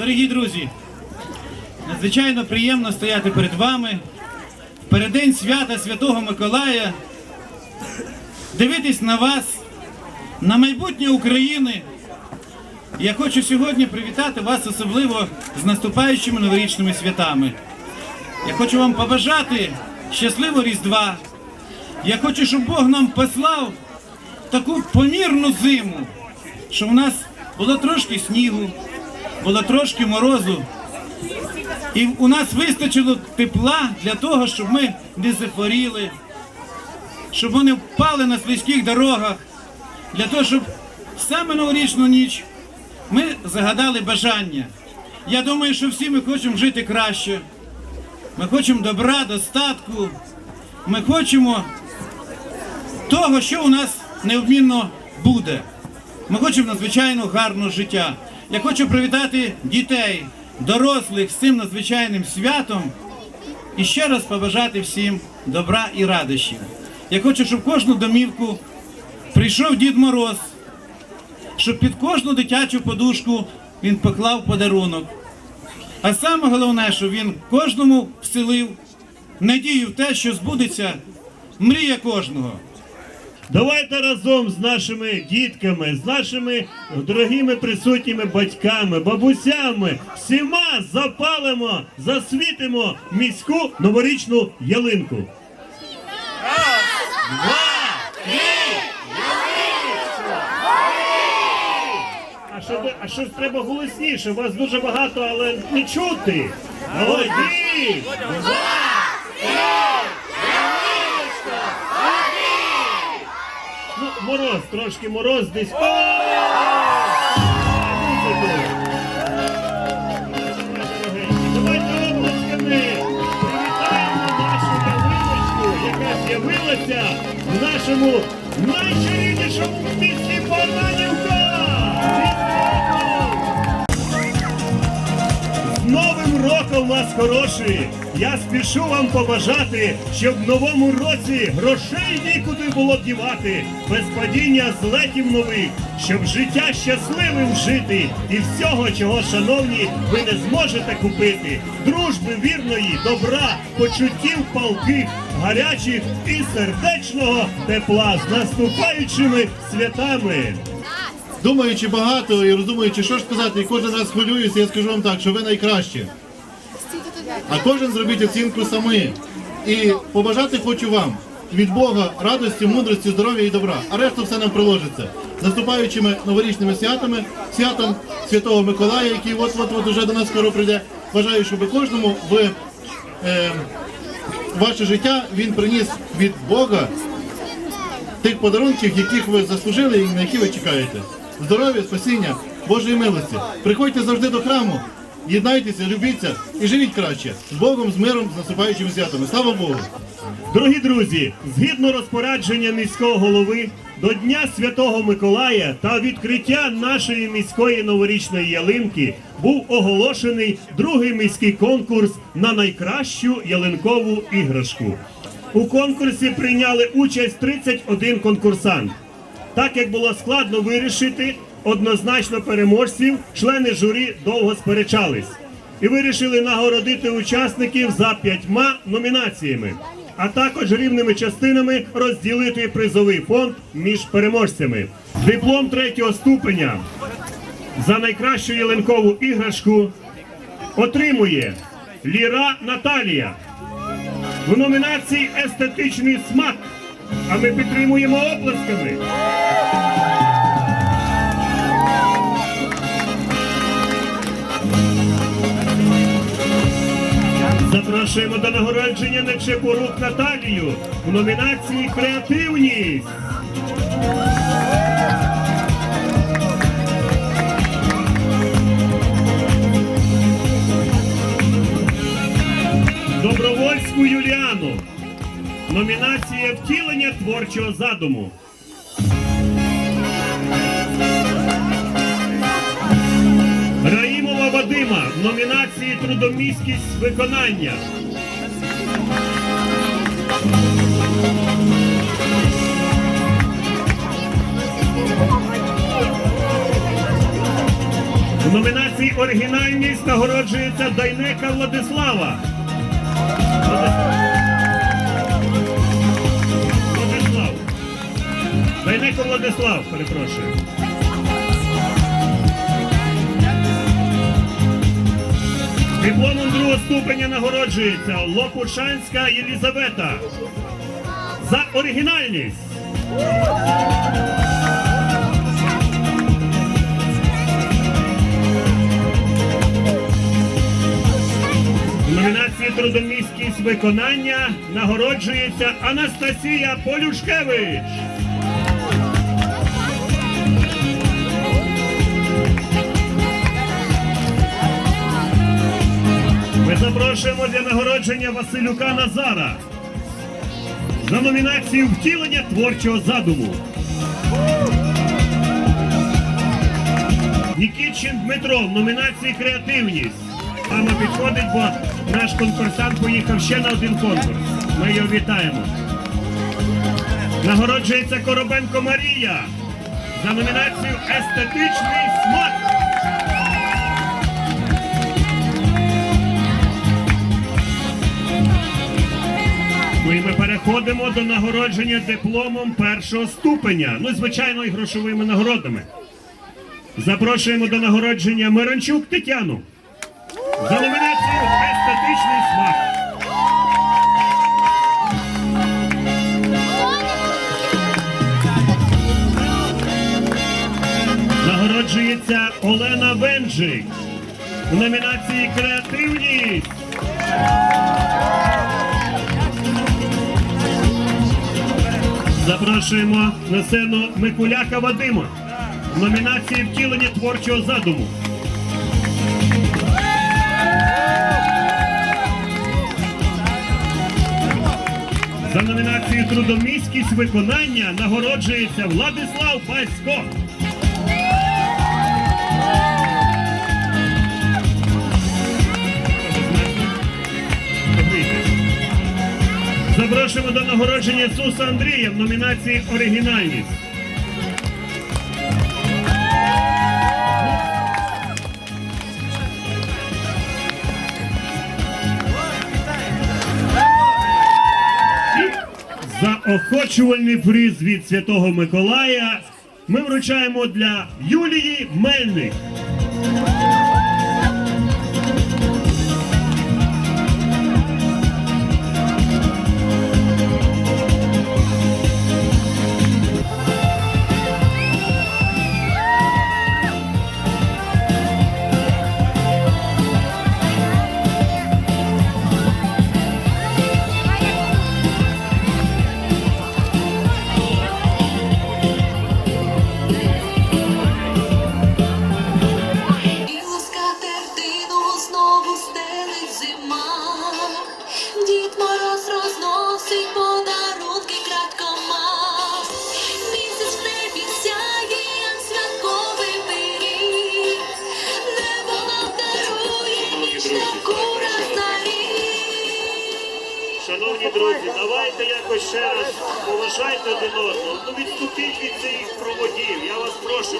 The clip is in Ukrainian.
Дорогі друзі, надзвичайно приємно стояти перед вами в переддень свята Святого Миколая, дивитись на вас, на майбутнє України. Я хочу сьогодні привітати вас особливо з наступаючими новорічними святами. Я хочу вам побажати щасливого Різдва. Я хочу, щоб Бог нам послав таку помірну зиму, щоб у нас було трошки снігу, було трошки морозу. І у нас вистачило тепла для того, щоб ми не захворіли, щоб вони впали на слизьких дорогах, для того, щоб саме новорічну ніч ми загадали бажання. Я думаю, що всі ми хочемо жити краще. Ми хочемо добра, достатку. Ми хочемо того, що у нас неодмінно буде. Ми хочемо надзвичайно гарного життя. Я хочу привітати дітей, дорослих з цим надзвичайним святом і ще раз побажати всім добра і радощів. Я хочу, щоб кожну домівку прийшов Дід Мороз, щоб під кожну дитячу подушку він поклав подарунок. А саме головне, що він кожному вселив надію в те, що збудеться мрія кожного. Давайте разом з нашими дітками, з нашими дорогими присутніми батьками, бабусями, всіма запалимо, засвітимо міську новорічну ялинку. Раз, два, три! А що, а що ж треба голосніше? Вас дуже багато, але не чути. Один, два, Ну, мороз, трошки мороз десь. Давайте обласками привітаємо нашу кавиночку, яка з'явилася в нашому найчарівнішому місті Баранівка! Вас хороші! Я спішу вам побажати, щоб в новому році грошей нікуди було дівати, без падіння злетів нових, щоб життя щасливим жити і всього, чого, шановні, ви не зможете купити. Дружби вірної, добра, почуттів палких, гарячих і сердечного тепла з наступаючими святами. Думаючи багато і роздумуючи, що ж сказати, і кожен раз хвилююся, я скажу вам так, що ви найкращі. А кожен зробіть оцінку самі. І побажати хочу вам від Бога радості, мудрості, здоров'я і добра. А решту все нам приложиться. Наступаючими новорічними святами, святом Святого Миколая, який от-от-от уже до нас скоро прийде. Бажаю, щоб кожному в е, ваше життя він приніс від Бога тих подарунків, яких ви заслужили і на які ви чекаєте. Здоров'я, спасіння, Божої милості. Приходьте завжди до храму, єднайтеся, любіться і живіть краще. З Богом, з миром, з наступаючими святами. Слава Богу! Дорогі друзі, згідно розпорядження міського голови, до Дня Святого Миколая та відкриття нашої міської новорічної ялинки був оголошений другий міський конкурс на найкращу ялинкову іграшку. У конкурсі прийняли участь 31 конкурсант. Так як було складно вирішити однозначно переможців, члени журі довго сперечались і вирішили нагородити учасників за п'ятьма номінаціями, а також рівними частинами розділити призовий фонд між переможцями. Диплом третього ступеня за найкращу ялинкову іграшку отримує Ліра Наталія в номінації Естетичний смак. А ми підтримуємо оплесками. Запрошуємо до нагородження Нечепорук Наталію в номінації Креативність. Добровольську Юліану. Номінація Втілення творчого задуму. Раїмова Вадима в номінації Трудоміськість виконання. Номінації Оригінальність нагороджується Дайнека Владислава. Владислав. Дайнеко Владислав, перепрошую. Дипломом другого ступеня нагороджується Лопушанська Єлізавета за оригінальність. Трудомісткість виконання нагороджується Анастасія Полюшкевич. Ми запрошуємо для нагородження Василюка Назара за номінацію Втілення творчого задуму. Нікітчин Дмитро в номінації Креативність. Мама підходить, бо наш конкурсант поїхав ще на один конкурс. Ми його вітаємо. Нагороджується Коробенко Марія за номінацію Естетичний смак. Ну і ми переходимо до нагородження дипломом першого ступеня. Ну, звичайно, і грошовими нагородами. Запрошуємо до нагородження Мирончук Тетяну за номінацію Естетичний смак. Нагороджується Олена Венджик у номінації Креативність. Запрошуємо на сцену Микуляка Вадима в номінації Втілення творчого задуму. За номінацією Трудоміськість виконання нагороджується Владислав Басько. Запрошуємо до нагородження Суса Андрія в номінації Оригінальність. Заохочувальний приз від Святого Миколая ми вручаємо для Юлії Мельник. Друзі, давайте якось ще раз поважайте один одного. Ну відступіть від цих проводів. Я вас прошу,